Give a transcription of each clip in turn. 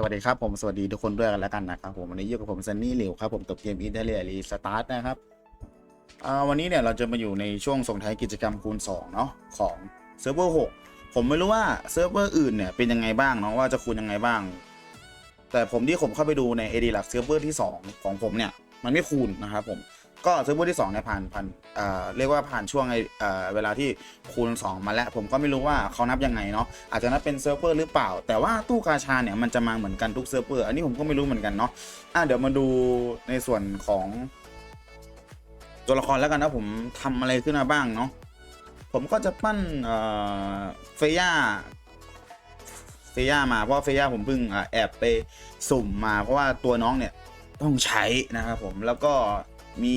สวัสดีครับผมสวัสดีทุกคนด้วยกันแล้วกันนะครับผมวันนี้อยู่กับผมซันนี่หลิวครับผมกับเกมอินเทอร์เลียรีสตาร์ทนะครับวันนี้เนี่ยเราจะมาอยู่ในช่วงส่งท้ายกิจกรรมคูณ2เนาะของเซิร์ฟเวอร์6ผมไม่รู้ว่าเซิร์ฟเวอร์อื่นเนี่ยเป็นยังไงบ้างเนาะว่าจะคูณยังไงบ้าง แต่ผมที่ผมเข้าไปดูใน AD หลักเซิร์ฟเวอร์ที่ 2 ของผมเนี่ยมันไม่คูณนะครับผม ก็เซิร์ฟเวอร์ที่2เนี่ยผ่านผ่านอ่าเรียกว่าผ่านช่วงไออ่าเวลาที่คูณ 2 มาแล้ว ผมก็ไม่รู้ว่าเขานับยังไงเนาะอาจจะนับเป็นเซิร์ฟเวอร์หรือเปล่า แต่ว่าตู้กาชาเนี่ยมันจะมาเหมือนกันทุกเซิร์ฟเวอร์อันนี้ผมก็ไม่รู้เหมือนกันเนาะอะเดี๋ยวมาดูในส่วนของตัวละครแล้วกันนะผมทำอะไรขึ้นมาบ้างเนาะผมก็จะปั้นเอ่อเฟย่าเฟย่ามาเพราะเฟย่าผมเพิ่งแอบไปสุ่มมา เพราะว่าตัวน้องเนี่ยต้องใช้นะครับผมแล้วก็ มี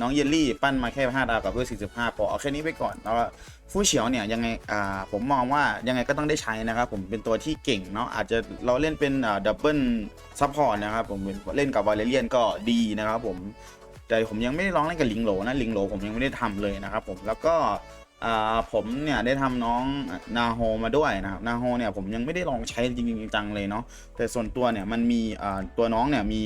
น้องเยลลี่ปั้นมาแค่5ดาวกับเพื่อ45พอเอาแค่นี้ไปก่อนแล้วก็ฟู่เฉียวเนี่ยยังไงอ่าผมมองว่ายังไงก็ต้องได้ใช้นะครับผมเป็นตัวที่เก่งเนาะอาจจะเราเล่นเป็นอ่าดับเบิลซัพพอร์ตนะครับผมเล่นกับวาเลเรียนก็ดีนะครับผมแต่ผมยังไม่ได้ลองเล่นกับลิงโหลนะลิงโหลผมยังไม่ได้ทำเลยนะครับผมแล้วก็อ่าผมเนี่ยได้ทำน้องนาโฮมาด้วยนะครับนาโฮเนี่ยผมยังไม่ได้ลองใช้จริงๆจังเลยเนาะแต่ส่วนตัวเนี่ยมันมีอ่าตัวน้องเนี่ยมี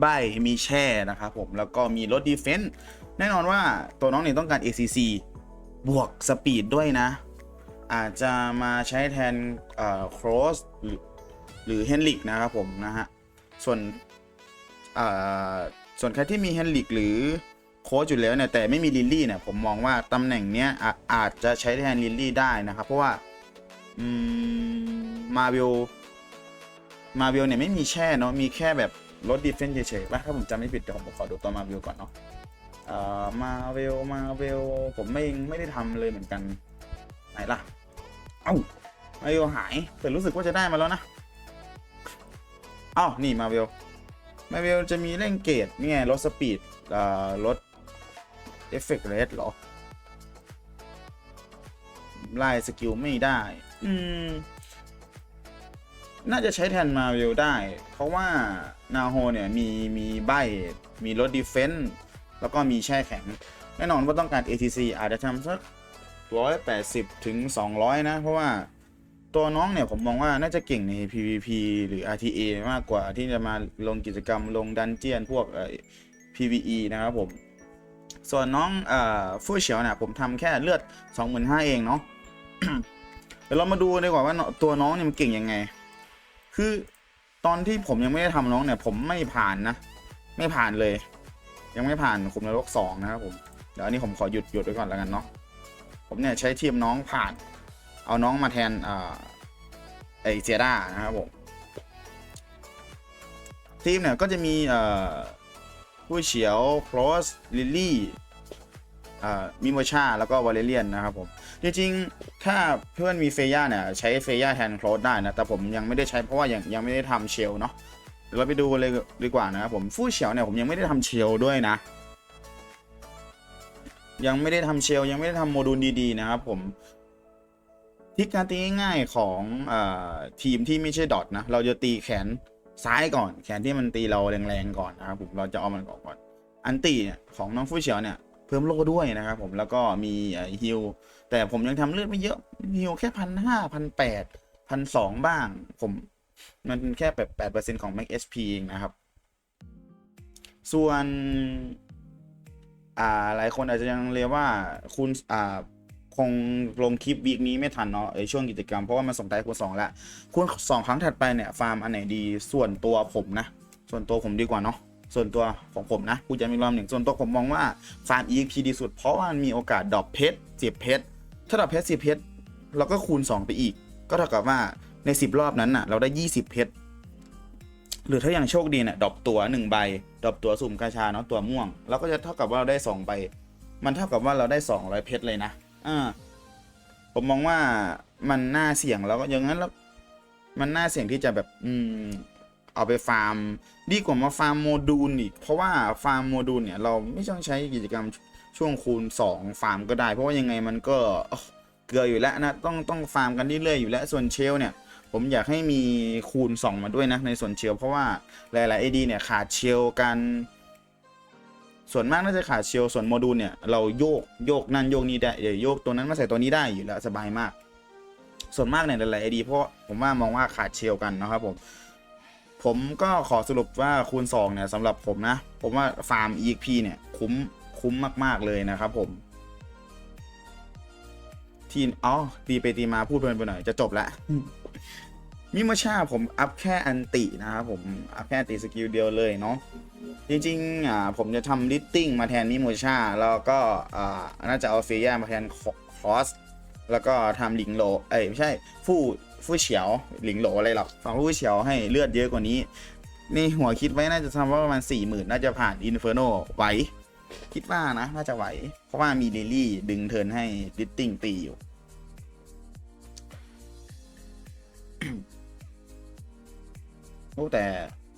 ใบมีแช่นะครับผม แล้วก็มีรถดีเฟนส์แน่นอนว่าตัวน้องเนี่ยต้องการ ACC บวกสปีดด้วยนะ อาจจะมาใช้แทนโครสหรือหรือเฮนริกนะครับผมนะฮะ ส่วนอ่าส่วนใครที่มีเฮนริกหรือโค้ชอยู่แล้วเนี่ยแต่ไม่มีลิลลี่เนี่ยผมมองว่าตำแหน่งเนี้ยอาอาจจะใช้แทนลิลลี่ได้นะครับ เพราะว่ามมาเวลมาเวลเนี่ยไม่มีแช่เนาะมีแค่แบบ ลดดีเฟนส์เฉยๆป่ะถ้าผมจำไม่ผิดเดี๋ยวผมขอดูตัวมาเวลก่อนเนาะเอ่อมาเวลมาเวลผมไม่ไม่ได้ทำเลยเหมือนกัน ไหนล่ะ เอ้ามาเวลหายแต่รู้สึกว่าจะได้มาแล้วนะอ้าวนี่มาเวลมาเวลจะมีเร่งเกตนี่ไงลดสปีดอ่าลดเอฟเฟกต์เรทหรอไล่สกิลไม่ได้ อืม น่าจะใช้แทนมาเวลได้ เพราะว่านาโฮเนี่ยมีมีใบมีลดดีเฟนส์แล้วก็มีแช่แข็ง แน่นอนว่าต้องการ ATC อาจจะทำสัก180 ถึง 200 นะ เพราะว่าตัวน้องเนี่ยผมมองว่าน่าจะเก่งใน PVP หรือ RTA มากกว่าที่จะมาลงกิจกรรมลงดันเจียนพวกเอ่อ PVE นะครับผม ส่วนน้องเอ่อฟู่เฉียวเนี่ยผมทำแค่เลือด 25,000 เองเนาะเดี๋ยวเรามาดูดีกว่าว่าตัวน้องเนี่ยมันเก่งยังไง คือตอนที่ผมยังไม่ได้ทำน้องเนี่ยผมไม่ผ่านนะ ไม่ผ่านเลย ยังไม่ผ่านขุมนรกสองนะครับผมเดี๋ยวอันนี้ผมขอหยุดหยุดไว้ก่อนแล้วกันเนาะผมเนี่ยใช้ทีมน้องผ่าน เอาน้องมาแทนเอ่าไอเซียด้านะครับผมทีมเนี่ยก็จะมีเอ่อผู้เฉียวโครสลิลลี่ มิโมชาแล้วก็วาเลเรียนนะครับผม จริงๆ ถ้าเพื่อนมีเฟย่าเนี่ย ใช้เฟย่าแทนโครสได้นะ แต่ผมยังไม่ได้ใช้เพราะว่ายังยังไม่ได้ทำเชลเนาะเดี๋ยวเราไปดูเลยดีกว่านะครับผมฟู่เฉียวเนี่ยผมยังไม่ได้ทำเชลด้วยนะ ยังไม่ได้ทำเชลยังไม่ได้ทำโมดูลดีๆนะครับผมทิกการตีง่ายๆของอทีมที่ไม่ใช่ดอทนะ เราจะตีแขนซ้ายก่อน แขนที่มันตีเราแรงๆก่อนนะครับผมเราจะเอามันก่อนก่อน อันตีเนี่ยของน้องฟู่เฉียวเนี่ย เพิ่มโล่ด้วยนะครับผมแล้วก็มีฮิลแต่ผมยังทำเลือดไม่เยอะฮิลแค่พันห้าพันแปดพันสองบ้าง ผมมันแค่แบบแปดเปอร์เซ็นต์ของ Max HP เองนะครับ ส่วน อ่าหลายคนอาจจะยังเรียกว่าคุณอ่าคงลงคลิปวีคนี้ไม่ทันเนาะไอช่วงกิจกรรม เพราะว่ามันส่งท้ายคูณสองล้วคูณสองครั้งถัดไปเนี่ย ฟาร์มอันไหนดีส่วนตัวผมนะ ส่วนตัวผมดีกว่าเนาะ ส่วนตัวของผมนะกูจะมีรอบหนึ่งส่วนตัวผมมองว่าฟาร์ม EXP ดีสุด เพราะว่ามันมีโอกาสดรอปเพชรสิบเพชรถ้าดรอปเพชรสิบเพชรเราก็คูณ 2 ไปอีก ก็เท่ากับว่าใน 10 รอบนั้นน่ะ เราได้ 20 เพชรหรือถ้าอย่างโชคดีเนี่ยดรอปตัวหนึ่งใบดรอปตัวสุ่มกาชาเนาะตัวม่วงเราก็จะเท่ากับว่าเราได้สองใบมันเท่ากับว่าเราได้สองร้อยเพชรเลยนะอ่าผมมองว่ามันน่าเสี่ยงแล้วก็อย่างนั้นแล้วมันน่าเสี่ยงที่จะแบบ อืม เอาไปฟาร์ม ดีกว่ามาฟาร์มโมดูลอีก เพราะว่าฟาร์มโมดูลเนี่ยเราไม่ต้องใช้กิจกรรมช่วงคูณ 2 ฟาร์มก็ได้ เพราะว่ายังไงมันก็เกลืออยู่แล้วนะต้องต้องฟาร์มกันเรื่อยๆอยู่แล้วส่วนเชลเนี่ยผมอยากให้มีคูณ 2 มาด้วยนะในส่วนเชลเพราะว่าหลายๆ AD เนี่ยขาดเชลกันส่วนมากน่าจะขาดเชลส่วนโมดูลเนี่ยเราโยกโยกนั่นโยกนี่ได้เดี๋ยวโยกตัวนั้นมาใส่ตัวนี้ได้อยู่แล้วสบายมาก ส่วนมากเนี่ยหลายๆ AD เพราะผมว่ามองว่าขาดเชลกันนะครับผม ผมก็ขอสรุปว่าคูณ2เนี่ยสำหรับผมนะ ผมว่าฟาร์ม EXP เนี่ยคุ้มคุ้มมากๆเลยนะครับผม ทีอ๋อตีไปตีมาพูดเพลินไปหน่อยจะจบแล้วมิโมชาผมอัพแค่อันตินะครับผมอัพแค่อันติสกิลเดียวเลยเนาะจริงๆอ่าผมจะทำลิตติ้งมาแทนมิโมชาแล้วก็อ่าน่าจะเอาเฟียมาแทนคอสแล้วก็ทำลิงโลเอ้ยไม่ใช่ ฟู่ ฟู่เฉียวหลิงโหลอะไรหรอกฝั่งฟู่เฉียวให้เลือดเยอะกว่านี้นี่หัวคิดไว้น่าจะทำว่าประมาณสี่หมื่นน่าจะผ่านอินเฟอร์โนไหวคิดว่านะน่าจะไหว เพราะว่ามีลิลี่ดึงเทิร์นให้ลิตติ้งตีอยู่ โอ้แต่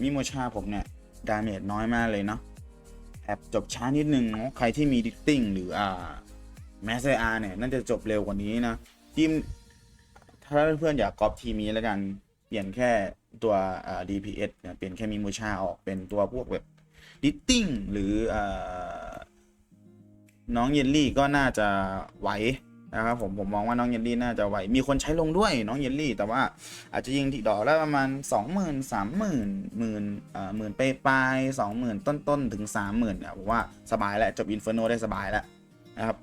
มิโมชาผมเนี่ย ดาเมจน้อยมากเลยเนาะแอบจบช้านิดนึงเนาะใครที่มีดิตติ้งหรืออ่าแมสเซอาร์เนี่ย น่าจะจบเร็วกว่านี้นะทีม ถ้าเพื่อนๆอยากกรอบทีมนี้แล้วกันเปลี่ยนแค่ตัวอ่า DPS เนี่ยเปลี่ยนแค่มิโมชาออกเป็นตัวพวกแบบดิตติ้งหรืออ่าน้องเยลลี่ก็น่าจะไหวนะครับผมผมมองว่าน้องเยลลี่น่าจะไหวมีคนใช้ลงด้วยน้องเยลลี่ แต่ว่าอาจจะยิงที่ดอกแล้วประมาณ 2 0 0 0 0 0 3 0 0 0 0หมื่นอ่าหมื่นไปปลายสองหมื่นต้นๆ ถึง 30,000เนี่ยผมว่าสบายแล้วจบอินเฟ r โนได้สบายแล้วนะครับ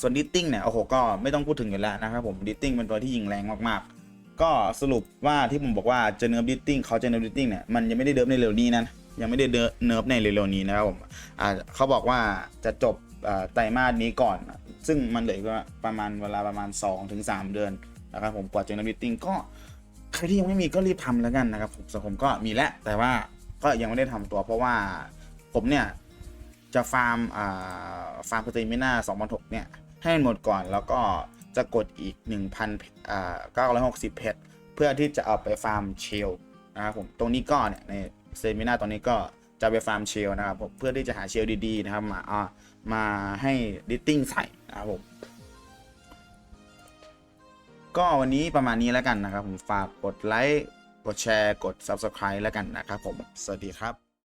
ส่วนดิตติ้งเนี่ยโอ้โหก็ไม่ต้องพูดถึงอยู่แล้วนะครับผมดิตติ้งเป็นตัวที่ยิงแรงมากๆ ก็สรุปว่าที่ผมบอกว่าเจเนิร์ฟดิตติ้งเขาเจเนิร์ฟดิตติ้งเนี่ยมันยังไม่ได้เนิร์ฟในเร็วนี้นะยังไม่ได้เนิร์ฟในเร็วๆนี้นะครับผมอ่าเขาบอกว่าจะจบไตรมาสนี้ก่อน ซึ่งมันเหลือประมาณเวลาประมาณ 2-3 เดือนนะครับผมกว่าจะเนิร์ฟดิตติ้งก็ใครที่ยังไม่มีก็รีบทำแล้วกันนะครับผมส่วนผมก็มีแล้วแต่ว่าก็ยังไม่ได้ทำตัว เพราะว่าผมเนี่ยจะฟาร์มอ่าฟาร์มสเตมิน่า2006เนี่ย ให้หมดก่อนแล้วก็จะกดอีก 1,000อ่า960 เพชรเพื่อที่จะเอาไปฟาร์มเชลนะครับผมตรงนี้ก็เนี่ยในเตมินาตรงนี้ก็จะไปฟาร์มเชลนะครับผมเพื่อที่จะหาเชลดีๆนะครับมาอ่ามาให้ดิตติ้งใส่นะครับผมก็วันนี้ประมาณนี้แล้วกันนะครับผมฝากกดไลค์กดแชร์กด Subscribe แล้วกันนะครับผม สวัสดีครับ